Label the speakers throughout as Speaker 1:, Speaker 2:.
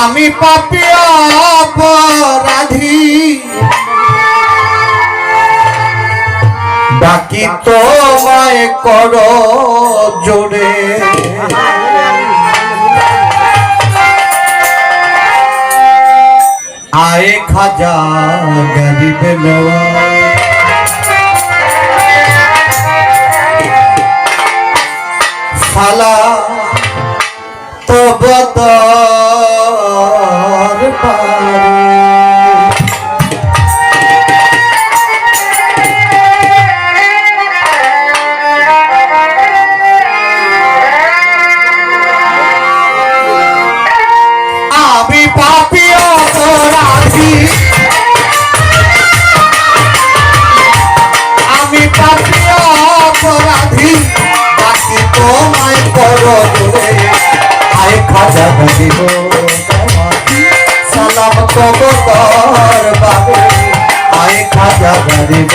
Speaker 1: আমি পাপি অপরাধী। ডাকি তোমায় কর জোরে। আয়ে খাজা গরিব সালা তো বদল আমি পাপি অপরাধী, বাকি তোমায় করো আয় খাজা দিব সালাম তব তোর বাবে আয় খাজা দিব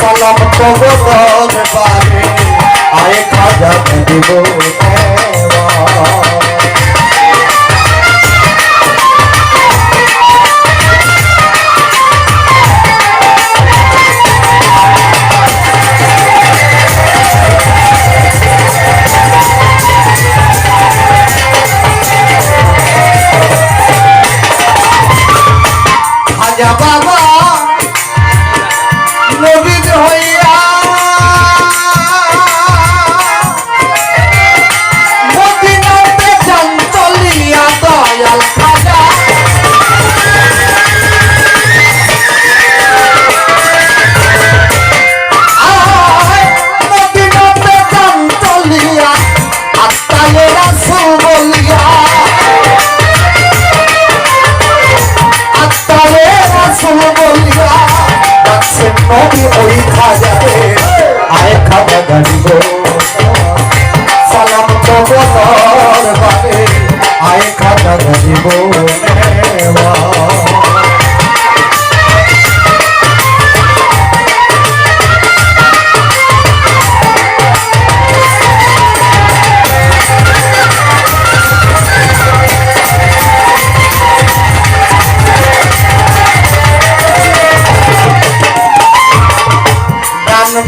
Speaker 1: Salam to God, Father. आए खाजा बंदो बाबा।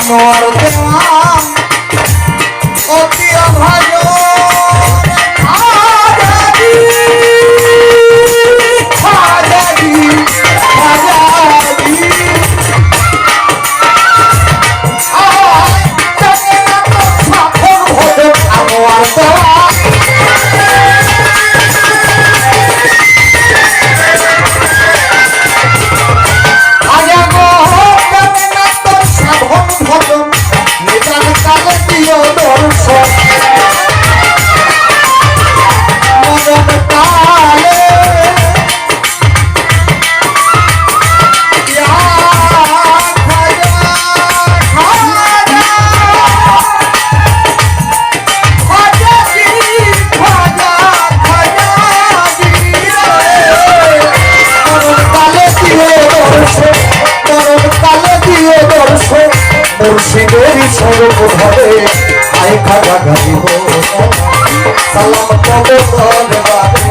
Speaker 1: Amor, সালাম কবে তলে বাদে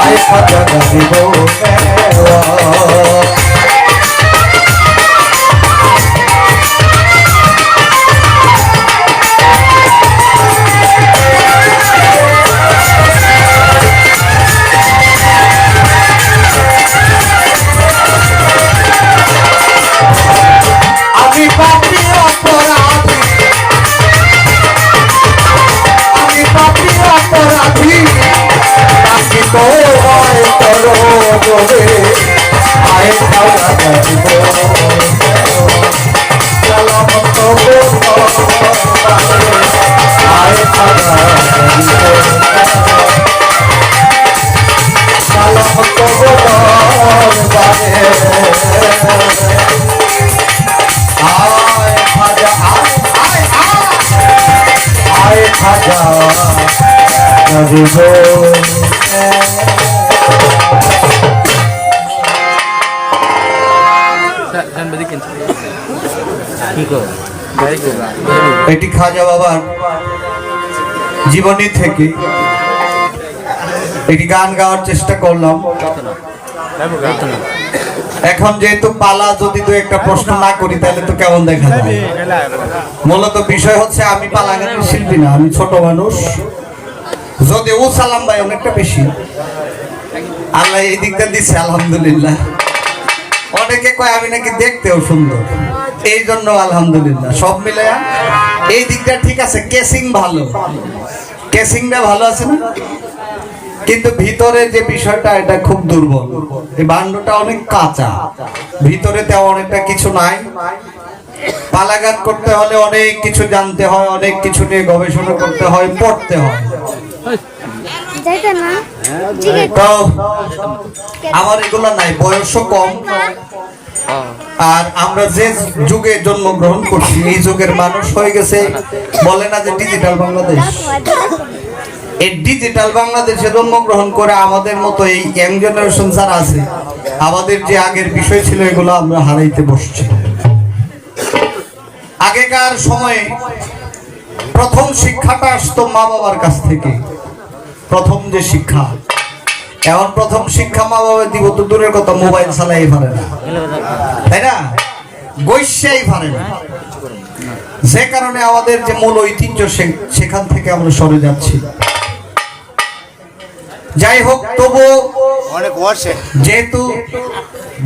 Speaker 1: আই খাজা গাইব আয় খাওয়া এটি খাজা বাবার জীবনী থেকে। একটি গান গাওয়ার চেষ্টা করলাম। এখন যেহেতু পালা, যদি তো একটা প্রশ্ন না করি, তাহলে তো কেমন দেখা যায় মূলত বিষয় হচ্ছে, আমি পালাগানের শিল্পী না, আমি ছোট মানুষ। যদি ও সালাম ভাই অনেকটা বেশি। আল্লাহ এই দিকটা দিচ্ছে আলহামদুলিল্লাহ। অনেকে কয় আমি নাকি দেখতেও সুন্দর। এই জন্য আলহামদুলিল্লাহ, সব মিলে এই দিকটা ঠিক আছে, কেসিং ভালো। কেসিংটা ভালো আছে না? কিন্তু ভিতরে যে বিষয়টা, এটা খুব দুর্বল। এই বান্ডটা অনেক কাঁচা। ভিতরে তেমন অনেকটা কিছু নাই। পালাঘাত করতে হলে অনেক কিছু জানতে হয়, অনেক কিছু নিয়ে গবেষণা করতে হয়, পড়তে হয়।
Speaker 2: যাইতে না?
Speaker 1: তো আমার এগুলো নাই বয়সও কম। আর আমরা যে যুগে জন্মগ্রহণ করছি এই যুগের মানুষ হয়ে গেছে বলে না যে ডিজিটাল বাংলাদেশ। এই ডিজিটাল বাংলাদেশে জন্মগ্রহণ করে আমাদের মতো এই ইয়াং জেনারেশন যারা আছে আমাদের যে আগের বিষয় ছিল এগুলো আমরা হারাইতে বসছি। আগেকার সময়ে প্রথম শিক্ষাটা আসতো মা বাবার কাছ থেকে। প্রথম যে শিক্ষা এখন প্রথম শিক্ষা মা বাবা দিব তো দূরের কথা মোবাইল চালাই পারে না। তাই না? গৈশ্যাই পারে না। যে কারণে আমাদের যে মূল ঐতিহ্য সেখান থেকে আমরা সরে যাচ্ছি। যাই হোক তবু
Speaker 3: অনেক
Speaker 1: যেহেতু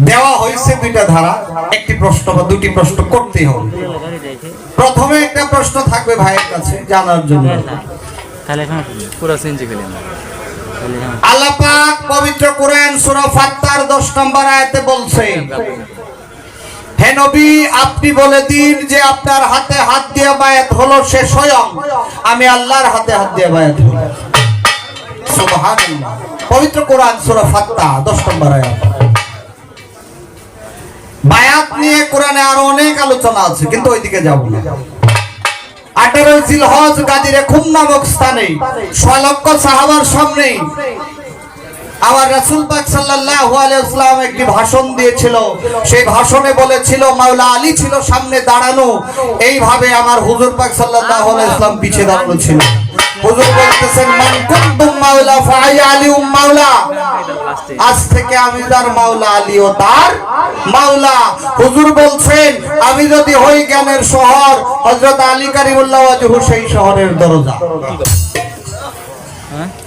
Speaker 1: দেওয়া হয়েছে দুইটা ধারা একটি প্রশ্ন বা দুটি প্রশ্ন করতেই হবে। প্রথমে একটা প্রশ্ন থাকবে ভাইয়ের কাছে জানার জন্য। পবিত্র কোরআন সূরা ফাত্তার 10 নম্বর আয়াতে বলছে, হে আপনি বলে দিন যে আপনার হাতে হাত দিয়ে বায়াত হলো সে স্বয়ং। আমি আল্লাহর হাতে হাত দিয়ে বায়াত হলো পবিত্র কোরআন সূরা ফাত্তা 10 নম্বর আয়াত। বায়াত নিয়ে কোরআনে আরও অনেক আলোচনা আছে, কিন্তু ওইদিকে যাব না। আঠারো জিলহজ গাদিরে খুম নামক স্থানে লক্ষ সাহাবার সামনে আমার রাসূল পাক সাল্লাল্লাহু আলাইহি একটি ভাষণ দিয়েছিল। সেই ভাষণে বলেছিল, মাওলা আলী ছিল সামনে দাঁড়ানো। এইভাবে আমার হুজুর পাক সাল্লাহ আলাইসলাম পিছিয়ে পিছে দাঁড়ানো ছিল। হুজুর বলতেছেন, মান কুনতুম মাওলা আলী মাওলা। আজ থেকে আমি তার মাওলা ও তার মাওলা। হুজুর বলছেন, আমি যদি হই জ্ঞানের শহর, হযরত আলী কারিমুল্লাহ ওয়াজহু সেই শহরের দরজা।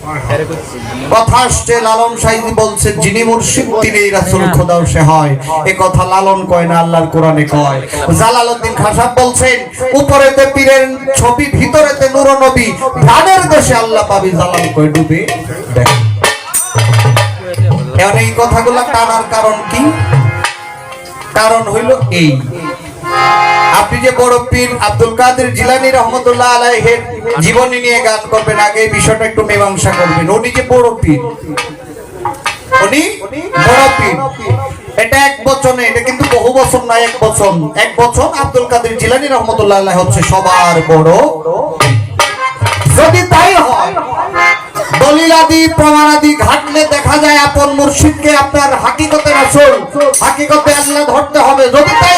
Speaker 4: হ্যাঁ আরে করছি
Speaker 1: কথা আসছে লালন সাইজি বলছে যিনি মুর্শিদ তিনি রাসূল খোদাও সে হয়। এ কথা লালন কয় না আল্লাহর কোরআনে কয়। জালালউদ্দিন খাসাব বলছেন উপরেতে পীরের ছবি ভিতরেতে নূর নবী প্রাণের দেশে আল্লাহ পাবি জালাল কয় ডুবে। এখন এই কথাগুলো টানার কারণ কি? কারণ হইল এই। আপনি যে বড় পীর আব্দুল কাদের জিলানী রহমতুল্লাহ আলাইহের জীবনী নিয়ে গান করবেন আগে এই বিষয়টা একটু মীমাংসা করবেন। উনি যে বড় পীর, উনি বড় পীর। এটা এক বচনে এটা কিন্তু বহু বছর এক বচন এক আব্দুল কাদের জিলানী রহমতুল্লাহ হচ্ছে সবার বড় যদি তাই হয়, দলিলাদি, প্রমাণাদি ঘাটলে দেখা যায় আপন মুর্শিদকে আপনার হাকিকতে হাকিকতে আল্লাহ ধরতে হবে। যদি তাই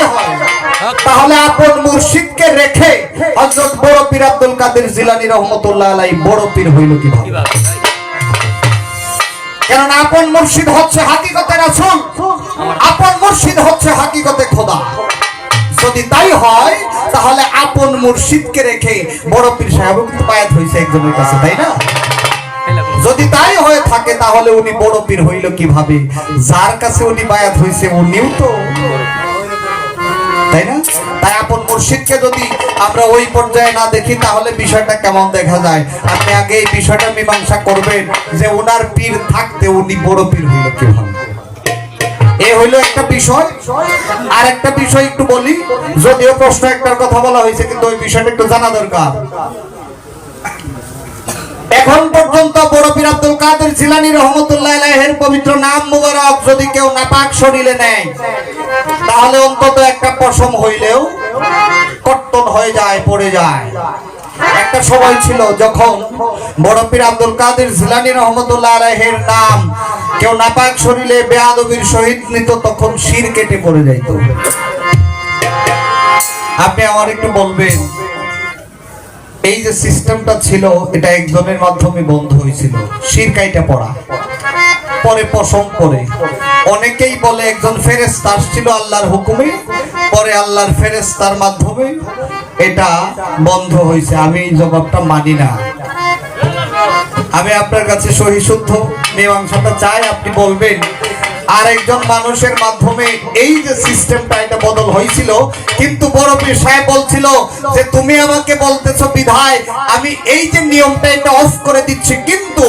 Speaker 1: তাহলে আপন মুর্শিদকে রেখে হযরত বড় পীর আব্দুল কাদের জিলানী রহমতুল্লাহ আলাই বড় পীর হইল কীভাবে? কারণ আপন মুর্শিদ হচ্ছে হাকিকতে রাসূল। আপন মুর্শিদ হচ্ছে হাকিকতে খোদা। যদি তাই হয় তাহলে আপন মুর্শিদকে রেখে বড় পীর সাহেব হয়েছে একজনের কাছে তাই না? যদি তাই হয়ে থাকে তাহলে উনি বড় পীর হইল কীভাবে? যার কাছে উনি বায়াত হইছে উনিও তো। তাই না? মুর্শিদকে যদি আমরা ওই পর্যায়ে না দেখি, তাহলে বিষয়টা কেমন দেখা যায়? আপনি আগে এই বিষয়টা মীমাংসা করবেন যে ওনার পীর থাকতে উনি বড় পীর হইল কীভাবে? এ হইল একটা বিষয়। আর একটা বিষয় একটু বলি, যদিও প্রশ্ন একটার কথা বলা হয়েছে, কিন্তু ওই বিষয়টা একটু জানা দরকার। এখন পর্যন্ত বড় পীর আব্দুল কাদের জিলানী রহমতুল্লাহ আলাইহির পবিত্র নাম মুবারক যদি কেউ নাপাক শরীরে নেয়, তাহলে অন্তত একটা পশম হইলেও কর্তন হয়ে যায়, পড়ে যায়। একটা সময় ছিল যখন বড় পীর আব্দুল কাদের জিলানী রহমতুল্লাহ আলাইহির নাম কেউ নাপাক শরীরে বেয়াদবির সহিত নিত, তখন শির কেটে পড়ে যাইত। আপনি আমার একটু বলবেন, এই যে সিস্টেমটা ছিল, এটা একজনের মাধ্যমে বন্ধ হয়েছিল, শির শিরকাইটা পড়া। পরে পশম করে। অনেকেই বলে একজন ফেরেস্তা আসছিল আল্লাহর হুকুমে, পরে আল্লাহর ফেরেস্তার মাধ্যমে এটা বন্ধ হয়েছে। আমি এই জবাবটা মানি না। আমি আপনার কাছে সহি শুদ্ধ মীমাংসাটা চাই, আপনি বলবেন, আর একজন মানুষের মাধ্যমে এই যে সিস্টেমটা এটা বদল হয়েছিল, কিন্তু বড় পীর সাহেব বলছিল যে, তুমি আমাকে বলতেছো বিধায়, আমি এই যে নিয়মটা এটা অফ করে দিচ্ছি, কিন্তু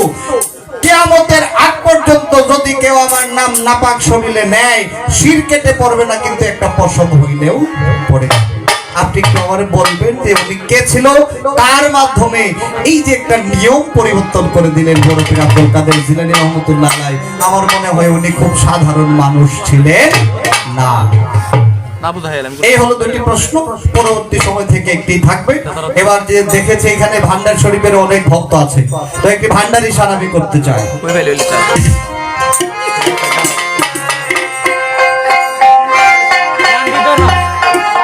Speaker 1: কেয়ামতের আগ পর্যন্ত যদি কেউ আমার নাম নাপাক শরীরে নেয়, শির কেটে পড়বে না, কিন্তু একটা পশম হইলেও পড়ে আপনি একটু আমারে বলবেন যে উনি কে ছিল? তার মাধ্যমে এই যে একটা নিয়ম পরিবর্তন করে দিলেন বড় পীর আব্দুল কাদের জিলানী রহমতুল্লাহ আমার মনে হয় উনি খুব সাধারণ মানুষ ছিলেন। না। এই হলো দুটি প্রশ্ন পরবর্তী সময় থেকে একটি থাকবে। এবার যে দেখেছে এখানে ভান্ডার শরীফের অনেক ভক্ত আছে। তো একটি ভান্ডারি সারাবি করতে চায়